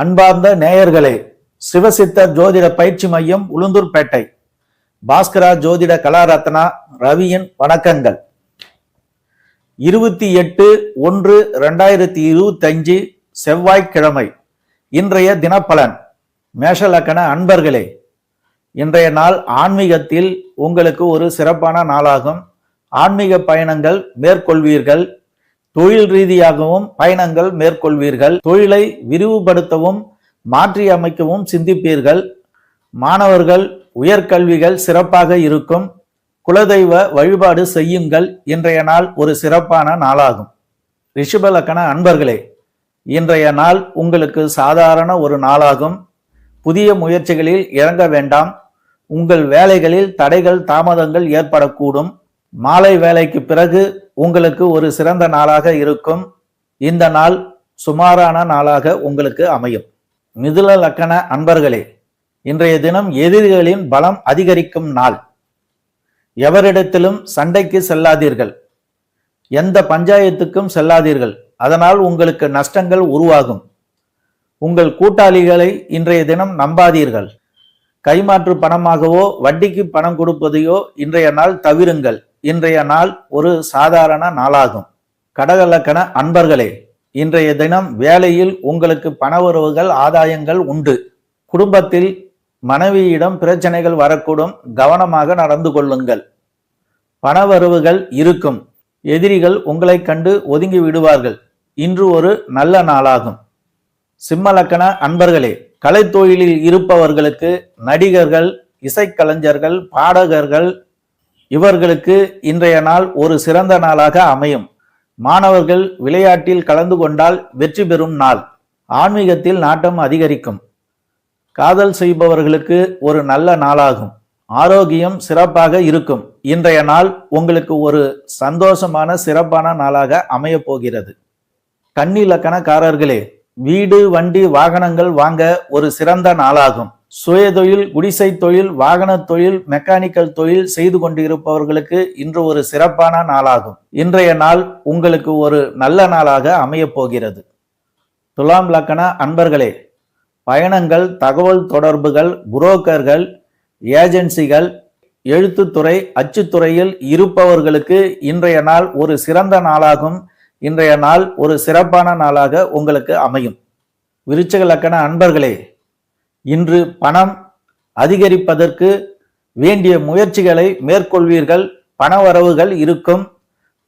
அன்பார்ந்த நேயர்களே சிவசித்த ஜோதிட பயிற்சி மையம் உளுந்தூர்பேட்டை. பாஸ்கரா ஜோதிட கலாரத்னா ரவியின் வணக்கங்கள். இருபத்தி எட்டு ஒன்று ரெண்டாயிரத்தி இருபத்தஞ்சு செவ்வாய்க்கிழமை இன்றைய தினப்பலன். மேஷலக்கண அன்பர்களே இன்றைய நாள் ஆன்மீகத்தில் உங்களுக்கு ஒரு சிறப்பான நாளாகும். ஆன்மீக பயணங்கள் மேற்கொள்வீர்கள். தொழில் ரீதியாகவும் பயணங்கள் மேற்கொள்வீர்கள். தொழிலை விரிவுபடுத்தவும் மாற்றி அமைக்கவும் சிந்திப்பீர்கள். மாணவர்கள் உயர்கல்விகள் சிறப்பாக இருக்கும். குலதெய்வ வழிபாடு செய்யுங்கள். இன்றைய நாள் ஒரு சிறப்பான நாளாகும். ரிஷபலக்கண அன்பர்களே இன்றைய நாள் உங்களுக்கு சாதாரண ஒரு நாளாகும். புதிய முயற்சிகளில் இறங்க வேண்டாம். உங்கள் வேலைகளில் தடைகள் தாமதங்கள் ஏற்படக்கூடும். மாலை வேலைக்கு பிறகு உங்களுக்கு ஒரு சிறந்த நாளாக இருக்கும். இந்த நாள் சுமாரான நாளாக உங்களுக்கு அமையும். மிதுல லக்கண அன்பர்களே இன்றைய தினம் எதிரிகளின் பலம் அதிகரிக்கும் நாள். எவரிடத்திலும் சண்டைக்கு செல்லாதீர்கள். எந்த பஞ்சாயத்துக்கும் செல்லாதீர்கள். அதனால் உங்களுக்கு நஷ்டங்கள் உருவாகும். உங்கள் கூட்டாளிகளை இன்றைய தினம் நம்பாதீர்கள். கைமாற்று பணமாகவோ வட்டிக்கு பணம் கொடுப்பதையோ இன்றைய நாள் தவிருங்கள். இன்றைய நாள் ஒரு சாதாரண நாளாகும். கடகலக்கண அன்பர்களே இன்றைய தினம் வேலையில் உங்களுக்கு பணவரவுகள் ஆதாயங்கள் உண்டு. குடும்பத்தில் மனைவியிடம் பிரச்சனைகள் வரக்கூடும். கவனமாக நடந்து கொள்ளுங்கள். பணவரவுகள் இருக்கும். எதிரிகள் உங்களை கண்டு ஒதுங்கி விடுவார்கள். இன்று ஒரு நல்ல நாளாகும். சிம்மலக்கண அன்பர்களே கலைத்தொழிலில் இருப்பவர்களுக்கு நடிகர்கள் இசைக்கலைஞர்கள் பாடகர்கள் இவர்களுக்கு இன்றைய நாள் ஒரு சிறந்த நாளாக அமையும். மாணவர்கள் விளையாட்டில் கலந்து கொண்டால் வெற்றி பெறும் நாள். ஆன்மீகத்தில் நாட்டம் அதிகரிக்கும். காதல் செய்பவர்களுக்கு ஒரு நல்ல நாளாகும். ஆரோக்கியம் சிறப்பாக இருக்கும். இன்றைய நாள் உங்களுக்கு ஒரு சந்தோஷமான சிறப்பான நாளாக அமையப் போகிறது. கண்ணிலக்கணக்காரர்களே வீடு வண்டி வாகனங்கள் வாங்க ஒரு சிறந்த நாளாகும். சுயதொழில் குடிசை தொழில் வாகன தொழில் மெக்கானிக்கல் தொழில் செய்து கொண்டிருப்பவர்களுக்கு இன்று ஒரு சிறப்பான நாளாகும். இன்றைய நாள் உங்களுக்கு ஒரு நல்ல நாளாக அமையப் போகிறது. துலாம் லக்கண அன்பர்களே பயணங்கள் தகவல் தொடர்புகள் புரோக்கர்கள் ஏஜென்சிகள் எழுத்துத்துறை அச்சுத்துறையில் இருப்பவர்களுக்கு இன்றைய நாள் ஒரு சிறந்த நாளாகும். இன்றைய நாள் ஒரு சிறப்பான நாளாக உங்களுக்கு அமையும். விருச்சக லக்கண அன்பர்களே இன்று பணம் அதிகரிப்பதற்கு வேண்டிய முயற்சிகளை மேற்கொள்வீர்கள். பணவரவுகள் இருக்கும்.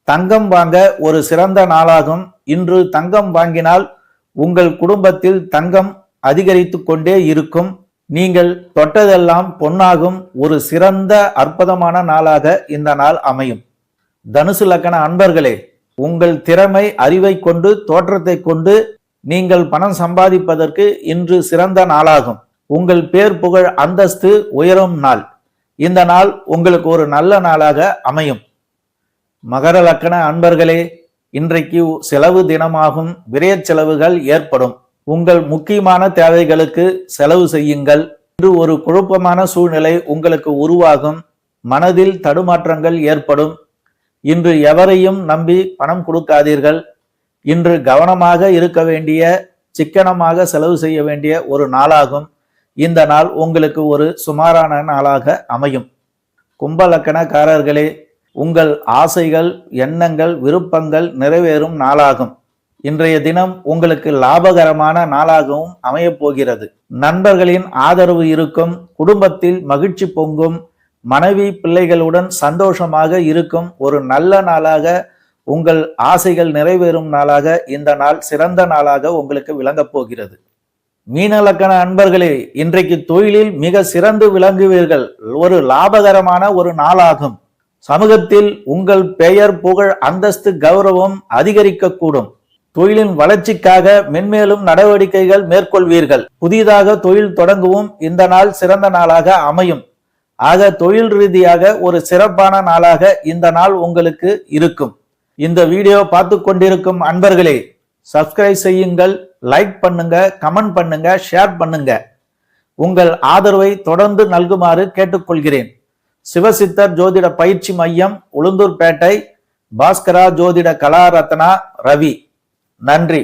தங்கம் வாங்க ஒரு சிறந்த நாளாகும். இன்று தங்கம் வாங்கினால் உங்கள் குடும்பத்தில் தங்கம் அதிகரித்து கொண்டே இருக்கும். நீங்கள் தொட்டதெல்லாம் பொன்னாகும். ஒரு சிறந்த அற்புதமான நாளாக இந்த நாள் அமையும். தனுசு லக்கண அன்பர்களே உங்கள் திறமை அறிவை கொண்டு தோற்றத்தை கொண்டு நீங்கள் பணம் சம்பாதிப்பதற்கு இன்று சிறந்த நாளாகும். உங்கள் பேர் புகழ் அந்தஸ்து உயரும் நாள். இந்த நாள் உங்களுக்கு ஒரு நல்ல நாளாக அமையும். மகர லக்கண அன்பர்களே இன்றைக்கு செலவு தினமாகும் விரய செலவுகள் ஏற்படும். உங்கள் முக்கியமான தேவைகளுக்கு செலவு செய்யுங்கள். இன்று ஒரு குழப்பமான சூழ்நிலை உங்களுக்கு உருவாகும். மனதில் தடுமாற்றங்கள் ஏற்படும். இன்று எவரையும் நம்பி பணம் கொடுக்காதீர்கள். இன்று கவனமாக இருக்க வேண்டிய சிக்கனமாக செலவு செய்ய வேண்டிய ஒரு நாளாகும். இந்த நாள் உங்களுக்கு ஒரு சுமாரான நாளாக அமையும். கும்பலக்கணக்காரர்களே உங்கள் ஆசைகள் எண்ணங்கள் விருப்பங்கள் நிறைவேறும் நாளாகும். இன்றைய தினம் உங்களுக்கு லாபகரமான நாளாகவும் அமையப் போகிறது. நண்பர்களின் ஆதரவு இருக்கும் குடும்பத்தில் மகிழ்ச்சி பொங்கும் மனைவி பிள்ளைகளுடன் சந்தோஷமாக இருக்கும் ஒரு நல்ல நாளாக உங்கள் ஆசைகள் நிறைவேறும் நாளாக இந்த நாள் சிறந்த நாளாக உங்களுக்கு விளங்கப் போகிறது. மீனலக்கண அன்பர்களே இன்றைக்கு தொழிலில் மிக சிறந்து விளங்குவீர்கள். ஒரு லாபகரமான ஒரு நாளாகும். சமூகத்தில் உங்கள் பெயர் புகழ் அந்தஸ்து கௌரவம் அதிகரிக்கக்கூடும். தொழிலின் வளர்ச்சிக்காக மென்மேலும் நடவடிக்கைகள் மேற்கொள்வீர்கள். புதிதாக தொழில் தொடங்கவும். இந்த நாள் சிறந்த நாளாக அமையும். ஆக தொழில் ரீதியாக ஒரு சிறப்பான நாளாக இந்த நாள் உங்களுக்கு இருக்கும். இந்த வீடியோ பார்த்து கொண்டிருக்கும் அன்பர்களே சப்ஸ்கிரைப் செய்யுங்கள். லைக் பண்ணுங்க கமெண்ட் பண்ணுங்க ஷேர் பண்ணுங்க. உங்கள் ஆதரவை தொடர்ந்து நல்குமாறு கேட்டுக்கொள்கிறேன். சிவசித்தர் ஜோதிட பயிற்சி மையம் உளுந்தூர்பேட்டை பாஸ்கரா ஜோதிட கலாரத்னா ரவி. நன்றி.